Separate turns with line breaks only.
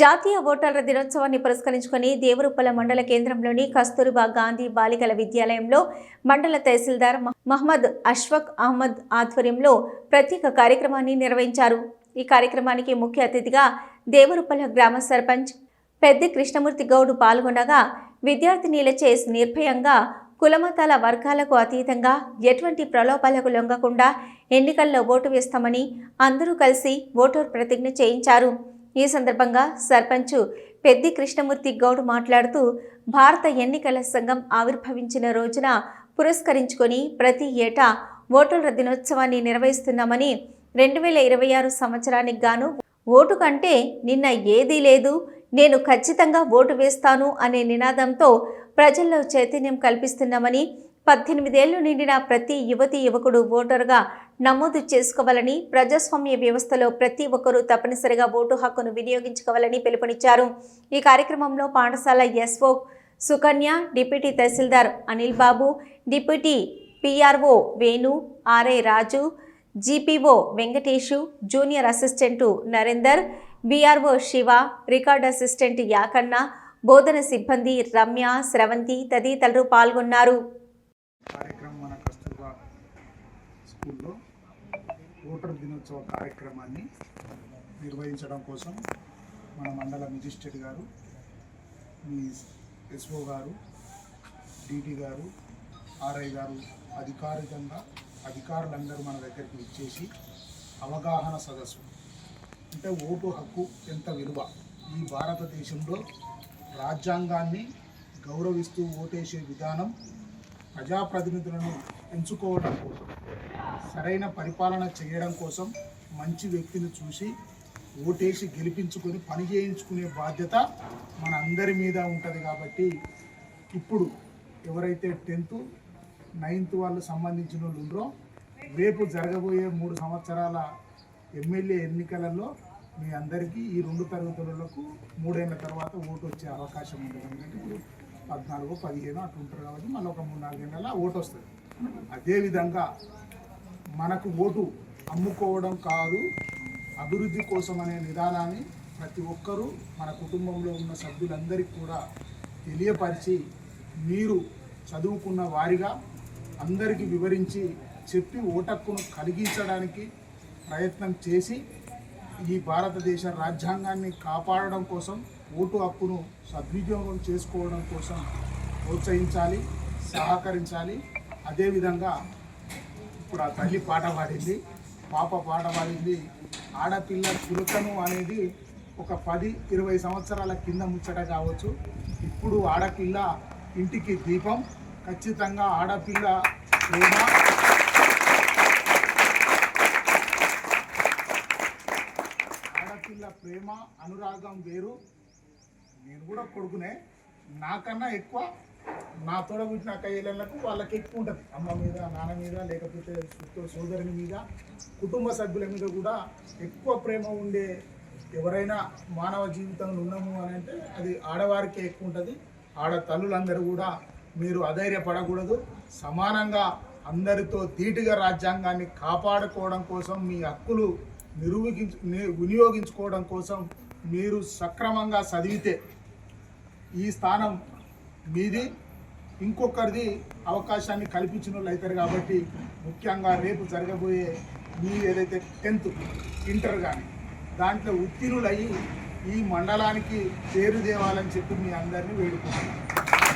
జాతీయ ఓటర్ల దినోత్సవాన్ని పురస్కరించుకుని దేవరుప్పల మండల కేంద్రంలోని కస్తూరిబా గాంధీ బాలికల విద్యాలయంలో మండల తహసీల్దార్ మహమ్మద్ అష్ఫక్ అహ్మద్ ఆధ్వర్యంలో ప్రత్యేక కార్యక్రమాన్ని నిర్వహించారు ఈ కార్యక్రమానికి ముఖ్య అతిథిగా దేవరుప్పల గ్రామ సర్పంచ్ పెద్ద కృష్ణమూర్తి గౌడ్ పాల్గొనగా విద్యార్థినీలచే నిర్భయంగా కులమతాల వర్గాలకు అతీతంగా ఎటువంటి ప్రలోభాలకు లొంగకుండా ఎన్నికల్లో ఓటు వేస్తామని అందరూ కలిసి ఓటర్ ప్రతిజ్ఞ చేయించారు ఈ సందర్భంగా సర్పంచ్ పెద్ది కృష్ణమూర్తి గౌడ్ మాట్లాడుతూ భారత ఎన్నికల సంఘం ఆవిర్భవించిన రోజున పురస్కరించుకొని ప్రతి ఏటా ఓటర్ల దినోత్సవాన్ని నిర్వహిస్తున్నామని రెండు వేల ఇరవై ఆరు సంవత్సరానికి గాను ఓటు కంటే నిన్న ఏదీ లేదు నేను ఖచ్చితంగా ఓటు వేస్తాను అనే నినాదంతో ప్రజల్లో చైతన్యం కల్పిస్తున్నామని పద్దెనిమిదేళ్లు నిండిన ప్రతి యువతి యువకుడు ఓటరుగా నమోదు చేసుకోవాలని ప్రజాస్వామ్య వ్యవస్థలో ప్రతి ఒక్కరూ తప్పనిసరిగా ఓటు హక్కును వినియోగించుకోవాలని పిలుపునిచ్చారు ఈ కార్యక్రమంలో పాఠశాల SO Sukanya deputy tahsildar Anil Babu deputy PRO Venu RA Raju GPO Venkatesh junior assistant Narender BRO Shiva record assistant Yakanna బోధన సిబ్బంది రమ్య శ్రవంతి తదితరులు పాల్గొన్నారు
కార్యక్రమం మన స్కూల్లో ఓటర్ దినోత్సవ కార్యక్రమాన్ని నిర్వహించడం కోసం మన మండల మెజిస్ట్రేట్ గారు మీ ఎస్ఓ గారు డిటి గారు ఆర్ఐ గారు అధికారికంగా అధికారులందరూ మన దగ్గరికి ఇచ్చేసి అవగాహన సదస్సు అంటే ఓటు హక్కు ఎంత విలువ ఈ భారతదేశంలో రాజ్యాంగాన్ని గౌరవిస్తూ ఓటేసే విధానం ప్రజాప్రతినిధులను ఎంచుకోవడం కోసం సరైన పరిపాలన చేయడం కోసం మంచి వ్యక్తిని చూసి ఓటేసి గెలిపించుకొని పని చేయించుకునే బాధ్యత మన అందరి మీద ఉంటుంది కాబట్టి ఇప్పుడు ఎవరైతే టెన్త్ నైన్త్ వాళ్ళు సంబంధించిన వాళ్ళు ఉండరో రేపు జరగబోయే మూడు సంవత్సరాల ఎమ్మెల్యే ఎన్నికలలో మీ అందరికీ ఈ రెండు తరగతులకు మూడేళ్ళ తర్వాత ఓటు వచ్చే అవకాశం ఉంటుంది ఎందుకంటే ఇప్పుడు పద్నాలుగు పదిహేను అట్లా ఉంటారు కాబట్టి మళ్ళీ ఒక మూడు నాలుగు నెలల ఓటు వస్తుంది అదేవిధంగా మనకు ఓటు అమ్ముకోవడం కాదు అభివృద్ధి కోసం అనే నిదానాన్ని ప్రతి ఒక్కరూ మన కుటుంబంలో ఉన్న సభ్యులందరికీ కూడా తెలియపరిచి మీరు చదువుకున్న వారిగా అందరికీ వివరించి చెప్పి ఓటక్కును కలిగించడానికి ప్రయత్నం చేసి ఈ భారతదేశ రాజ్యాంగాన్ని కాపాడడం కోసం ఓటు హక్కును సద్వినియోగం చేసుకోవడం కోసం ప్రోత్సహించాలి సహకరించాలి అదేవిధంగా ఇప్పుడు ఆ తల్లి పాట పాడింది పాప పాట పాడింది ఆడపిల్ల చురుకను అనేది ఒక పది ఇరవై సంవత్సరాల కింద ముచ్చట కావచ్చు ఇప్పుడు ఆడపిల్ల ఇంటికి దీపం ఖచ్చితంగా ఆడపిల్ల ప్రేమ ఆడపిల్ల ప్రేమ అనురాగం వేరు నేను కూడా కొడుకునే నాకన్నా ఎక్కువ నా తోడ పుట్టిన అక్క ఏళ్ళకు వాళ్ళకి ఎక్కువ ఉంటుంది అమ్మ మీద నాన్న మీద లేకపోతే సోదరుని మీద కుటుంబ సభ్యుల మీద కూడా ఎక్కువ ప్రేమ ఉండే ఎవరైనా మానవ జీవితంలో ఉన్నాము అని అంటే అది ఆడవారికే ఎక్కువ ఉంటుంది ఆడ తల్లులందరూ కూడా మీరు అధైర్యపడకూడదు సమానంగా అందరితో తీటిగా రాజ్యాంగాన్ని కాపాడుకోవడం కోసం మీ హక్కులు నిరూపించు వినియోగించుకోవడం కోసం మీరు సక్రమంగా చదివితే ఈ స్థానం మీది ఇంకొకరిది అవకాశాన్ని కల్పించిన వాళ్ళు అవుతారు కాబట్టి ముఖ్యంగా రేపు జరగబోయే మీ ఏదైతే టెన్త్ ఇంటర్ కానీ దాంట్లో ఉత్తీర్ణులయ్యి ఈ మండలానికి పేరు దేవాలని చెప్పి మీ అందరినీ వేడుకుంటున్నాను